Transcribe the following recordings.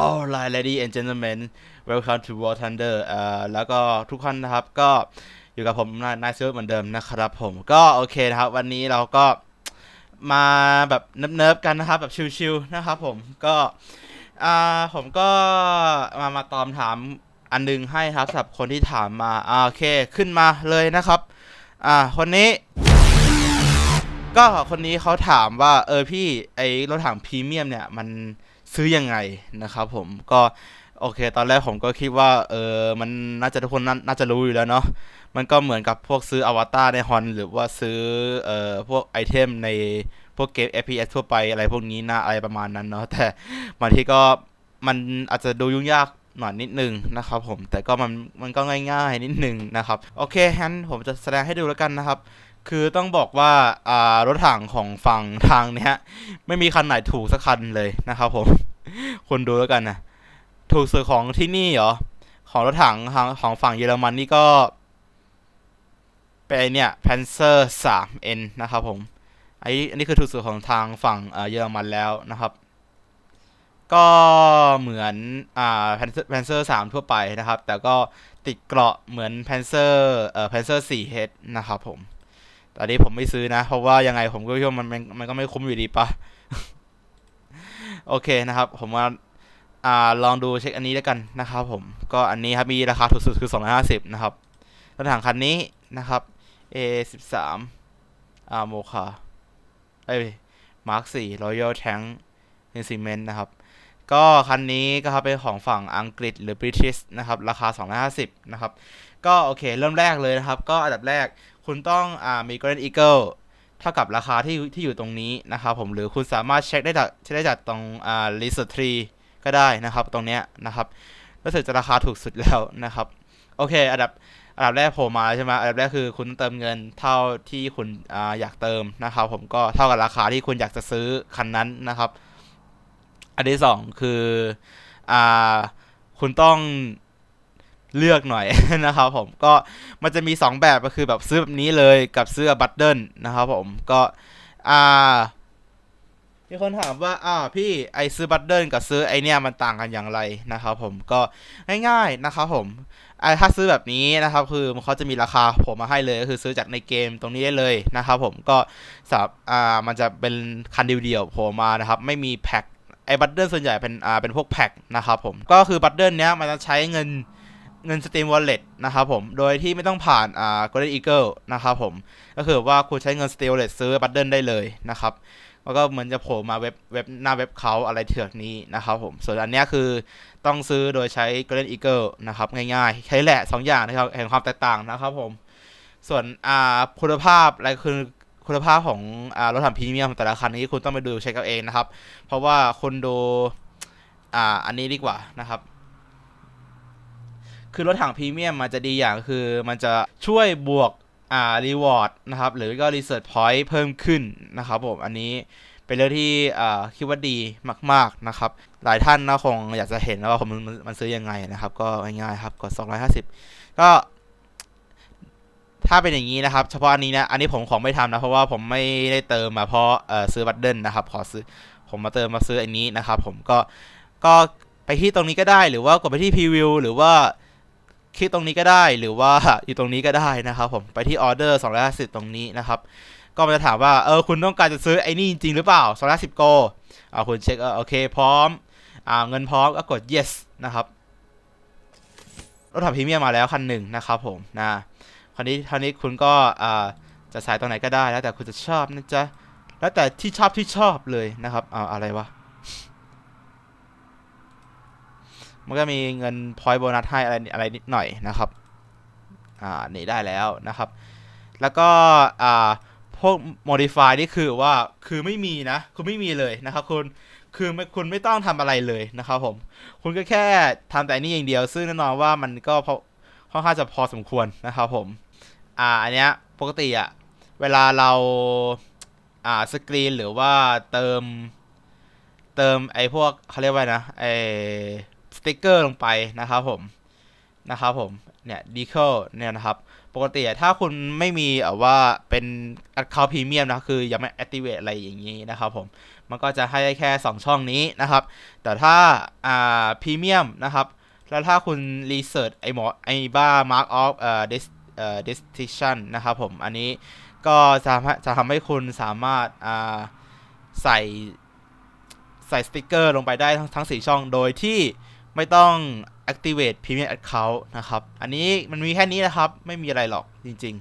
Alright lady and gentlemen welcome to War Thunder เอ่อแล้วก็ทุกคนนะครับก็อยู่กับผมนายนายเซิร์ฟเหมือนเดิมนะครับผมก็โอเคนะครับ วันนี้เราก็มาแบบเนิบๆกันนะครับ แบบชิลๆนะครับผมก็อ่าผมก็มามาตอบถามอันหนึงให้ครับสำหรับคนที่ถามมาอ่าโอเคขึ้นมาเลยนะครับ อ่าคนนี้ ก็คนนี้เขาถามว่า เออพี่ไอรถถังพรีเมียมเนี่ยมัน ซื้อยังไงนะครับผมก็โอเค ตอนแรกผมก็คิดว่าเออมันน่าจะทุกคนน่าน่าจะรู้อยู่แล้วเนาะมันก็เหมือนกับพวกซื้ออวตารในฮอนหรือว่าซื้อเอ่อพวกไอเทมในพวกเกม FPS ทั่วไปอะไรพวกนี้นะอะไรประมาณนั้นเนาะแต่บางทีก็มันอาจจะดูยุ่งยากหน่อยนิดนึงนะครับผมแต่ก็มันมันก็ง่ายๆนิดนึงนะครับ โอเคงั้นผมจะแสดงให้ดูแล้วกันนะครับ คือต้องบอกว่าอ่ารถถังของฝั่งทางเนี้ย ไม่มีคันไหนถูกสักคันเลยนะครับผมคุณดูแล้วกันนะถูกสุดของที่นี่เหรอของรถถังทางของฝั่งเยอรมันนี่ก็เป็นเนี่ย Panzer 3N นะครับผมไอ้อันนี้คือถูกสุดของทางฝั่งเยอรมันแล้วนะครับ ก็เหมือนอ่า Panzer Panzer 3 ทั่วไปนะครับ แต่ก็ติดเกราะเหมือน Panzer เอ่อ Panzer 4H นะครับผม ตอนนี้ผมไม่ซื้อนะ เพราะว่ายังไงผมก็คิดว่ามันมันก็ไม่คุ้มอยู่ดีปะโอเคนะครับ ผมว่าอ่าลองดูเช็คอันนี้แล้วกันนะครับผมก็อันนี้ครับมีราคาถูกสุดคือ 250 นะครับรถถังคันนี้นะครับ A13 อ่าโมคาเอ้ยมาร์ค4 Royal Tank เป็นซีเมนต์นะครับ ก็คันนี้ก็ครับเป็นของฝั่งอังกฤษหรือ British นะครับ ราคา 250 นะครับ ก็โอเค เริ่มแรกเลยนะครับ ก็อันดับแรก คุณต้องอ่ามี Golden Eagle เท่ากับราคาที่ที่อยู่ตรงนี้นะครับผมหรือคุณสามารถเช็คได้จากเช็คได้จากตรงอ่า Research Tree ก็ได้นะครับตรงเนี้ยนะครับรู้สึกจะราคาถูกสุดแล้วนะครับ โอเค อันดับอันดับแรกโผล่มาใช่ไหมอันดับแรกคือคุณต้องเติมเงินเท่าที่คุณออยากเติมนะครับ ผมก็เท่ากับราคาที่คุณอยากจะซื้อคันนั้นนะครับ อันที่สองคืออคุณต้อง เลือกหน่อยนะครับผมก็มันจะมี 2 แบบก็คือแบบซื้อแบบนี้เลยกับซื้อบัตเดิลนะครับผมก็อ่ามีคนถามว่าอ่าพี่ไอซื้อบัตเดิลกับซื้อไอเนี่ยมันต่างกันอย่างไรนะครับผมก็ง่ายๆนะครับผมไอถ้าซื้อแบบนี้นะครับคือเขาจะมีราคาผมมาให้เลยก็คือซื้อจากในเกมตรงนี้ได้เลยนะครับผมก็สับอ่ามันจะเป็นคันเดียวๆผล่มานะครับไม่มีแพ็คไอบัตเดิลส่วนใหญ่เป็นอ่าเป็นพวกแพ็คนะครับผมก็คือบัตเดิลเนี้ยมันจะใช้เงิน เงิน Steam Wallet นะครับผม โดยที่ไม่ต้องผ่านอ่า Golden Eagle นะครับผม ก็คือว่าคุณใช้เงิน Steam Wallet ซื้อบัตเดิลได้เลยนะครับ แล้วก็เหมือนจะโผล่มาเว็บเว็บหน้าเว็บเขาอะไรเถือกนี้นะครับผม ส่วนอันนี้คือต้องซื้อโดยใช้ Golden Eagle นะครับ ง่ายๆ ใช้แหละ 2 อย่างนะครับแห่งความแตกต่างนะครับผม ส่วนอ่าคุณภาพอะไรคือคุณภาพของอ่ารถถังพรีเมียมแต่ละคันนี้คุณต้องไปดูเช็คเอาเองนะครับ เพราะว่าคุณดูอ่าอันนี้ดีกว่านะครับ คือรถถังพรีเมียมมันจะดีอย่างคือมันจะช่วยบวกอ่ารีวอร์ดนะครับหรือก็รีเสิร์ชพอยต์เพิ่มขึ้นนะครับผมอันนี้เป็นเรื่องที่อ่าคิดว่าดีมาก ๆนะครับ หลายท่านนะคงอยากจะเห็นว่าผมมันมันซื้อยังไงนะครับ ก็ง่ายๆครับกด250 ก็ ถ้าเป็นอย่างนี้นะครับ เฉพาะอันนี้นะ อันนี้ผมของไม่ทำนะ เพราะว่าผมไม่ได้เติมมาเพราะเออซื้อบัตเดิลนะครับ ขอซื้อผมมาเติมมาซื้ออันนี้นะครับ ผมก็ก็ไปที่ตรงนี้ก็ได้หรือว่ากดไปที่พรีวิวหรือว่า คลิกตรงนี้ก็ได้หรือว่าอยู่ตรงนี้ก็ได้นะครับผมไปที่ออเดอร์250 ตรงนี้นะครับ ก็มันจะถามว่าเออคุณต้องการจะซื้อไอ้นี่จริงหรือเปล่า250โกอ่าคุณเช็คเออโอเคพร้อมอ่าเงินพร้อมก็กด yes นะครับรถถังพรีเมียมมาแล้วคันหนึ่งนะครับผมนะคราวนี้คราวนี้คุณก็อ่าจะใส่ตรงไหนก็ได้แล้วแต่คุณจะชอบนะจ๊ะแล้วแต่ที่ชอบที่ชอบเลยนะครับอ่าอะไรวะ มันก็มีเงินพอยต์โบนัสให้อะไรอะไรนิดหน่อยนะครับอ่านี่ได้แล้วนะครับ แล้วก็อ่าพวก modify นี่คือว่าคือไม่มีนะคือไม่มีเลยนะครับคุณคือไม่คุณไม่ต้องทำอะไรเลยนะครับผม คุณก็แค่ทำแต่นี่อย่างเดียว ซึ่งแน่นอนว่ามันก็พอค่อนข้างจะพอสมควรนะครับผม อ่า อันเนี้ยปกติอะเวลาเรา อ่า สกรีนหรือว่าเติม เติมไอ้พวกเขาเรียกว่านะไอ สติกเกอร์ลงไปนะครับผมนะครับผมเนี่ยดีเคิลเนี่ยนะครับ ปกติถ้าคุณไม่มีเอ่อว่าเป็น Account Premium นะคือยังไม่ Activate อะไรอย่างนี้นะครับผมมันก็จะให้แค่ 2 ช่องนี้นะครับ แต่ถ้าอ่าพรีเมียมนะครับ แล้วถ้าคุณรีเสิร์ชไอหมอไอบ้า mark of เอ่อ dis เอ่อ distinction นะครับผมอันนี้ก็จะทำจะทำให้คุณสามารถอ่าใส่ใส่สติกเกอร์ลงไปได้ทั้งทั้ง 4 ช่องโดยที่ ไม่ต้อง activate premium account นะครับ อันนี้มันมีแค่นี้นะครับ ไม่มีอะไรหรอกจริง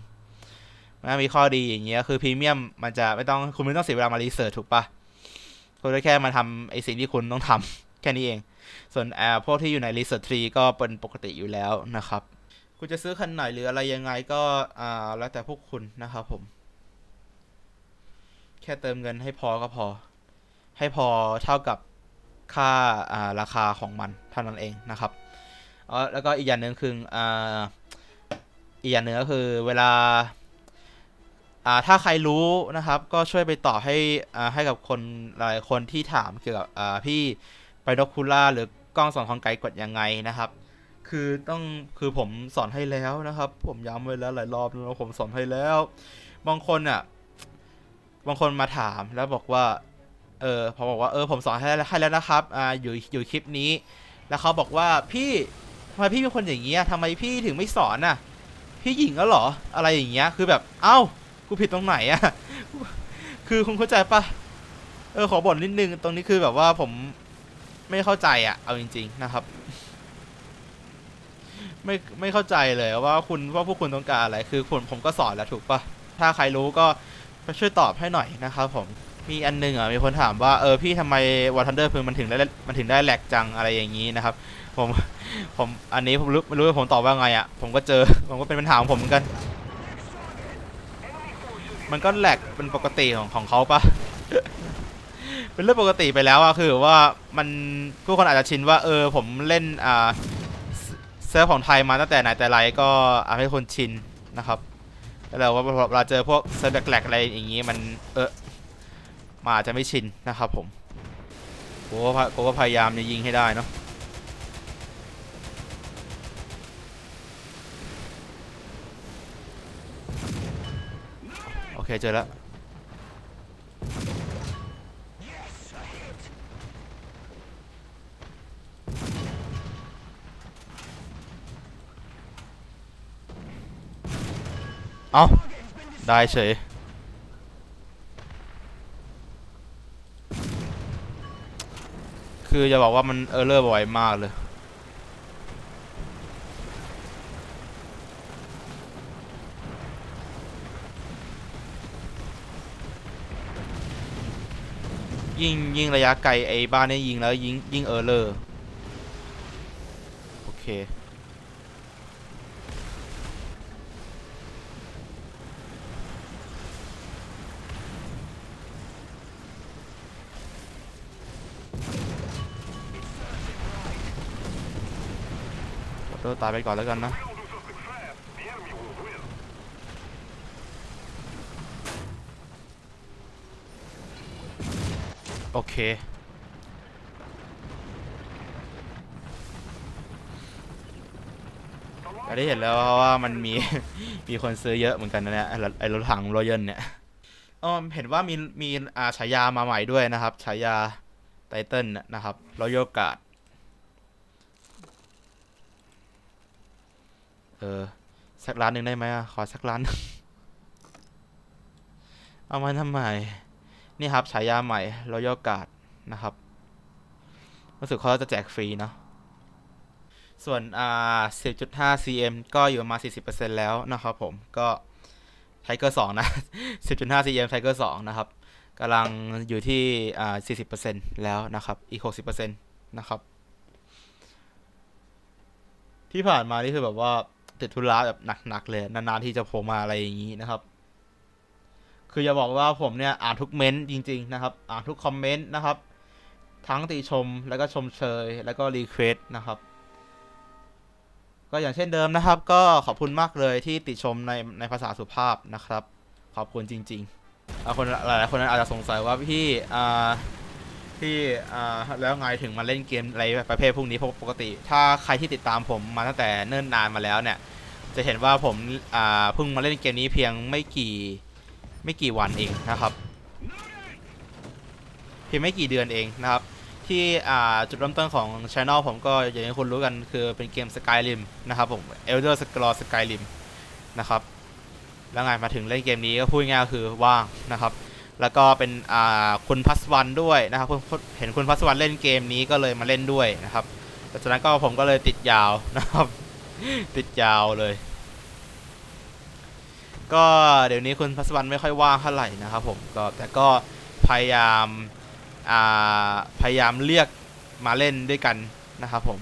ๆมันมีข้อดีอย่างเงี้ยคือพรีเมียมมันจะไม่ต้องคุณไม่ต้องเสียเวลามารีเสิร์ชถูกปะคุณได้แค่มาทำไอสิ่งที่คุณต้องทำแค่นี้เอง ส่วนแอร์พวกที่อยู่ใน Research Tree ก็เป็นปกติอยู่แล้วนะครับ คุณจะซื้อคันไหนหรืออะไรยังไงก็อ่าแล้วแต่พวกคุณนะครับผม แค่เติมเงินให้พอก็พอ ให้พอเท่ากับ ค่าราคาของมันเท่านั้นเองนะครับเออแล้วก็อีกอย่างหนึ่งคืออีกอย่างหนึ่งก็คือเวลาถ้าใครรู้นะครับก็ช่วยไปต่อให้ให้กับคนหลายคนที่ถามเกี่ยวกับพี่ไบโนคูล่าหรือกล้องสองทางไกลกดยังไงนะครับ คือต้องคือผมสอนให้แล้วนะครับ ผมย้ำไว้แล้วหลายรอบแล้วผมสอนให้แล้ว บางคนอะบางคนมาถามแล้วบอกว่า เออผมบอกว่าเออผมสอนให้แล้วให้แล้วนะครับอ่าอยู่อยู่คลิปนี้ แล้วเขาบอกว่าพี่ทำไมพี่เป็นคนอย่างเงี้ยทำไมพี่ถึงไม่สอนน่ะ พี่หญิงแล้วเหรออะไรอย่างเงี้ยคือแบบเอ้ากูผิดตรงไหนอะ คือคุณเข้าใจปะเออขอบ่นนิดนึงตรงนี้คือแบบว่าผมไม่เข้าใจอะ่ะเอาจริง ๆนะครับ ไม่ไม่เข้าใจเลยว่าคุณว่าพวกคุณต้องการอะไร คือผมผมก็สอนแล้วถูกปะถ้าใครรู้ก็ช่วยตอบให้หน่อยนะครับผม มีอันหนึงอะมีคนถามว่าเออพี่ทำไมวอร์ทันเดอร์พึงมันถึงได้มันถึงได้แหลกจังอะไรอย่างนี้นะครับ ผมผมอันนี้ผมรู้ไม่รู้ว่าผมตอบว่าไงอะผมก็เจอผมก็เป็นปัญหาของผมเหมือนกัน มันก็แหลกเป็นปกติของของเขาปะเป็นเรื่องปกติไปแล้วอะคือว่ามันผู้คนอาจจะชินว่า เออผมเล่นอ่าเซิร์ฟของไทยมาตั้งแต่ไหนแต่ไรก็อาจให้คนชินนะครับแล้วว่าเวลาเจอพวกเซิร์ฟแหลกๆอะไรอย่างงี้มันเออ มาอาจจะไม่ชินนะครับผมกูก็พยกูก็พยายามจะยิงให้ได้เนาะโอเคเจอแล้วเอาได้เฉย คือจะบอกว่ามันเออร์เลอร์บ่อยมากเลยยิงยิงระยะไกลไอ้บ้านนี้ยิงแล้ว ยิง ยิงเออร์เลอร์ โอเค อโทษตายไปก่อนแล้วกันนะโอเค แต่ได้เห็นแล้วว่ามันมี มีคนซื้อเยอะเหมือนกันนะเนี่ยไอรถถังรอยนเนี่ยอ๋อเห็นว่ามีมีอาฉายามาใหม่ด้วยนะครับ ฉายาไตเติ้ลนะครับรอยกาด เออ สักร้านหนึ่งได้ไหมอะ ขอสักร้านเอามาทำไมนี่ครับฉายาใหม่รอยกาดนะครับรู้สึกเขาจะแจกฟรีเนาะส่วนอ่า10.5 cm ก็อยู่ประมา 40%แล้วนะครับผมก็ไทเกอร์2นะ 10.5 cm ไทเกอร์2นะครับกำลังอยู่ที่อ่า40%แล้วนะครับ อีก 60%นะครับ ที่ผ่านมานี่คือแบบว่า ติดธุระแบบหนักๆเลยนานๆที่จะโผล่มาอะไรอย่างนี้นะครับ คือจะบอกว่าผมเนี่ยอ่านทุกเม้นต์จริง ๆ นะครับ อ่านทุกคอมเมนต์นะครับ ทั้งติชมแล้วก็ชมเชยแล้วก็รีเควสต์นะครับ ก็อย่างเช่นเดิมนะครับ ก็ขอบคุณมากเลยที่ติชมในในภาษาสุภาพนะครับ ขอบคุณจริงๆอ่าคนหลายๆคนอาจจะสงสัยว่าพี่อ่า ที่อ่าแล้วไงถึงมาเล่นเกมอะไรประเภทพวกนี้เพราะปกติ ถ้าใครที่ติดตามผมมาตั้งแต่เนิ่นนานมาแล้วเนี่ย จะเห็นว่าผมอ่าเพิ่งมาเล่นเกมนี้เพียงไม่กี่ไม่กี่วันเองนะครับ เพียงไม่กี่เดือนเองนะครับ ที่อ่าจุดเริ่มต้นของช anel ผมก็อย่างที่คุณรู้กันคือเป็นเกม Skyrim นะครับผม Elder Scrolls Skyrim นะครับแล้วไงมาถึงเล่นเกมนี้ก็พูดง่ายๆคือว่างนะครับ แล้วก็เป็นอ่าคุณพัสวันด้วยนะครับเห็นคุณพัสวันเล่นเกมนี้ก็เลยมาเล่นด้วยนะครับแต่จากนั้นก็ผมก็เลยติดยาวนะครับ ติดยาวเลย ก็เดี๋ยวนี้คุณพัสวันไม่ค่อยว่างเท่าไหร่นะครับผมก็แต่ก็พยายามาพยายามเรียกมาเล่นด้วยกันนะครับผม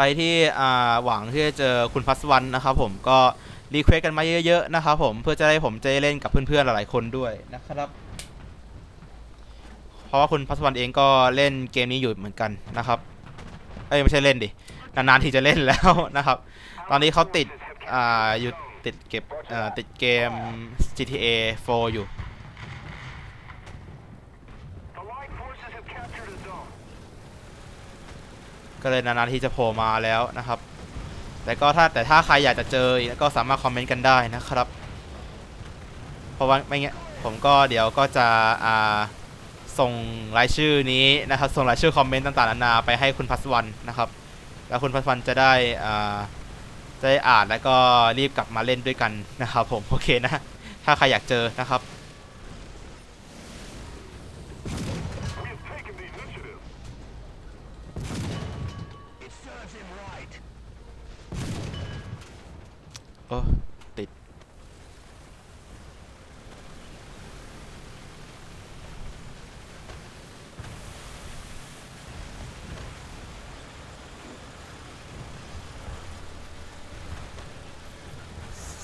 รที่อ่าหวังที่จะเจอคุณพัสวันนะครับผมก็รีเควสกันมาเยอะๆนะครับผมเพื่อจะได้ผมจะได้เล่นกับเพื่อนๆหลายๆคนด้วยนะครับ เพราะว่าคุณพัสวันเองก็เล่นเกมนี้อยู่เหมือนกันนะครับเอ้ยไม่ใช่เล่นดินานๆที่จะเล่นแล้วนะครับ ตอนนี้เขาติดอ่าอยู่ติดเก็บอ่าติดเกม GTA 4 อยู่ ก็เลยนานๆที่จะโผล่มาแล้วนะครับ แต่ก็ถ้าแต่ถ้าใครอยากจะเจอกก็สามารถคอมเมนต์กันได้นะครับ เพราะว่าไม่งั้ผมก็เดี๋ยวก็จะอ่าส่งรายชื่อนี้นะครับ ส่งรายชื่อคอมเมนต์ต่างๆนานาไปให้คุณพัสวันนะครับ แล้วคุณพัสวันจะได้อ่าจะได้อ่านแล้วก็รีบกลับมาเล่นด้วยกันนะครับ ผมโอเคนะ ถ้าใครอยากเจอนะครับ โอ้ติด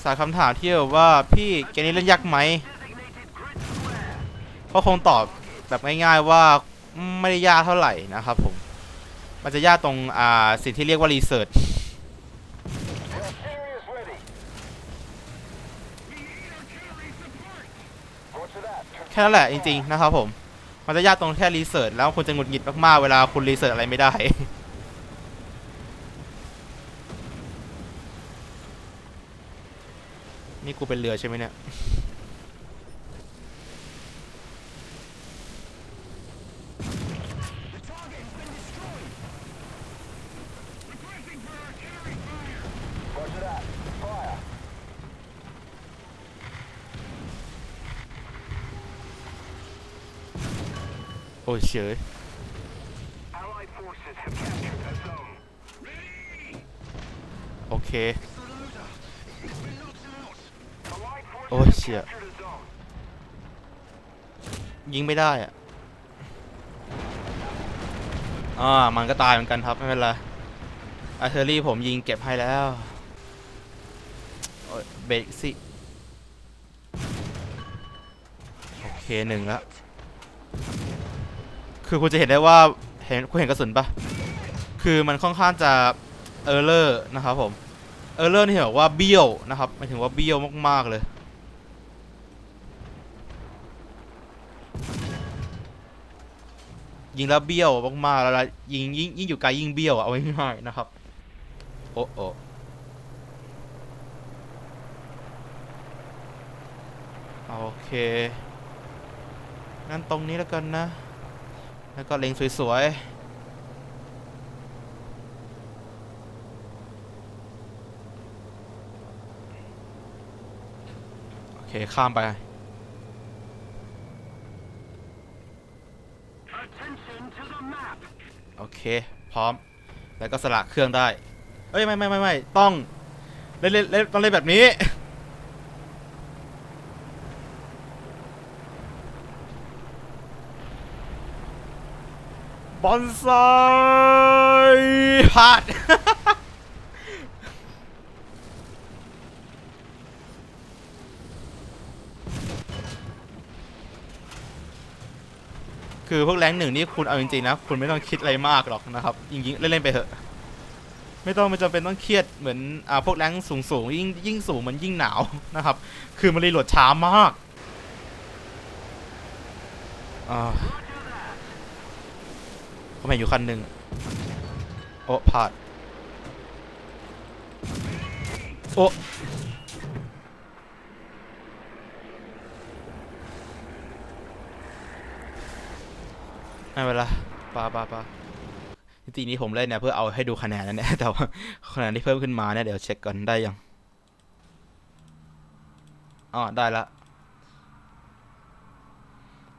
สายคำถามที่แบบว่าพี่เกมนี้เล่นยากไหม Designated grid square. ก็คงตอบแบบง่ายๆว่าไม่ได้ยากเท่าไหร่นะครับผม มันจะยากตรงอ่าสิ่งที่เรียกว่ารีเสิร์ช ค่นั้นแหละจริงๆนะครับผมมันจะยากตรงแค่รีเสิร์ชแล้วคุณจะหงุดหงิดมากๆเวลาคุณรีเสิร์ชอะไรไม่ได้นี่กูเป็นเรือใช่ไหมเนี่ย โอ้ยเฉย Allied forces have captured a zone. โอเค Allied forces Oh, have shit. captured a zone. ยิงไม่ได้อะอ่า มันก็ตายเหมือนกันครับ ไม่เป็นไรอาร์เทอรี่ผมยิงเก็บให้แล้วโอ้ยเบรกสิ โอเคหนึ่งแล้ว คือคุณจะเห็นได้ว่าเห็นคุณเห็นกระสุนปะคือมันค่อนข้างจะเออร์เลอร์นะครับผมเออร์เลอร์นี่แบบว่าเบี้ยวนะครับหมายถึงว่าเบี้ยวมากๆเลยยิงแล้วเบี้ยวมากๆแล้วยิงยิ่งยิ่งอยู่ไกลยิ่งเบี้ยวเอาง่ายๆนะครับโอ้โอโอเคงั้นตรงนี้แล้วกันนะ แล้วก็เล็งสวยๆ โอเค ข้ามไป Attention to the map. โอเค พร้อม แล้วก็สละเครื่องได้ เอ้ย ไม่ไม่ไม่ไม่ต้อง เล่นเล่นเล่นต้องเล่นแบบนี้ บ อนไซพลาดคือพวกแรงหนึ่งนี่คุณเอาจริงๆนะ คุณไม่ต้องคิดอะไรมากหรอกนะครับยิงๆเล่นๆไปเถอะ ไม่ต้องไม่จำเป็นต้องเครียดเหมือนอ่าพวกแรงสูงสูงยิ่งยิ่งสูงมันยิ่งหนาวนะครับ คือมันรีโหลดช้ามากอ่า ผมเห็นอยู่คันหนึ่งโอ้พลาดโอ้ไม่เป็นไรปาปาปาจริงๆนี้ผมเล่นเนี่ยเพื่อเอาให้ดูคะแนนนั่นแหละแต่ว่าคะแนนที่เพิ่มขึ้นมาเนี่ยเดี๋ยวเช็คก่อนได้ยังอ๋อได้ละ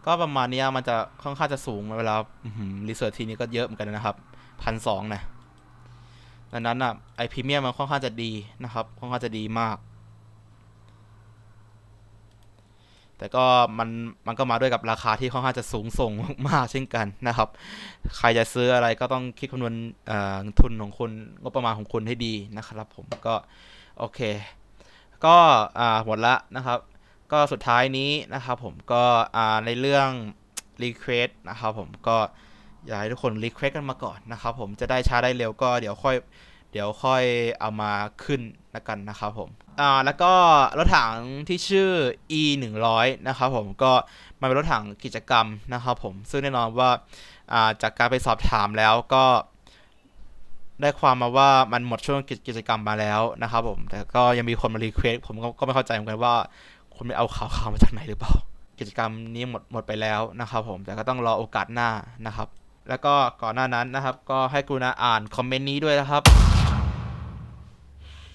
ก็ประมาณนี้มันจะค่อนข้างจะสูงเวลารีเสิร์ชทีนี้ก็เยอะเหมือนกันนะครับพันสองนะดังนั้นอะไอพรีเมียมมันค่อนข้างจะดีนะครับ ค่อนข้างจะดีมาก แต่ก็มันมันก็มาด้วยกับราคาที่ค่อนข้างจะสูงส่งมากเช่นกันนะครับ ใครจะซื้ออะไรก็ต้องคิดคำนวณทุนของคุณงบประมาณของคุณให้ดีนะครับ ผมก็โอเค ก็หมดละนะครับ ก็สุดท้ายนี้นะครับผมก็ในเรื่อง Request นะครับผมก็อยากให้ทุกคน Request กันมาก่อนนะครับผมจะได้ช้าได้เร็วก็เดี๋ยวค่อยเดี๋ยวค่อยเอามาขึ้นแล้วกันนะครับผมอ่าแล้วก็รถถังที่ชื่อ e 1 0 0นะครับผมก็มันเป็นรถถังกิจกรรมนะครับผมซึ่งแน่นอนว่าอ่าจากการไปสอบถามแล้วก็ ได้ความมาว่ามันหมดช่วงกิจกรรมมาแล้วนะครับผมแต่ก็ยังมีคนมารีเควสผมก็ไม่เข้าใจเหมือนกันว่า คุณไปเอาข่าวข่าวมาจากไหนหรือเปล่า กิจกรรมนี้หมดหมดไปแล้วนะครับผมแต่ก็ต้องรอโอกาสหน้านะครับ แล้วก็ก่อนหน้านั้นนะครับ ก็ให้กรุณาอ่านคอมเมนต์นี้ด้วยนะครับ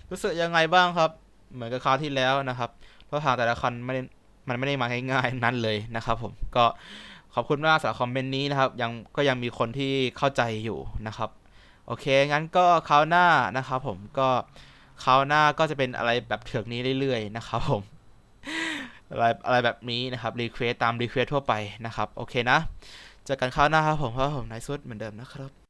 รู้สึกยังไงบ้างครับ เหมือนกับคราวที่แล้วนะครับเพราะทางแต่ละคันไม่ได้มันไม่ได้มาง่ายๆนั้นเลยนะครับ ผมก็ขอบคุณมากสำหรับคอมเมนต์นี้นะครับ ยังก็ยังมีคนที่เข้าใจอยู่นะครับ โอเค งั้นก็คราวหน้านะครับ ผมก็คราวหน้าก็จะเป็นอะไรแบบเถือกนี้เรื่อยๆนะครับผม อะไรอะไรแบบนี้นะครับรีเควสตามรีเควสทั่วไปนะครับ โอเคนะเจอกันคราวหน้าครับผมเพราะผมนายสุดเหมือนเดิมนะครับ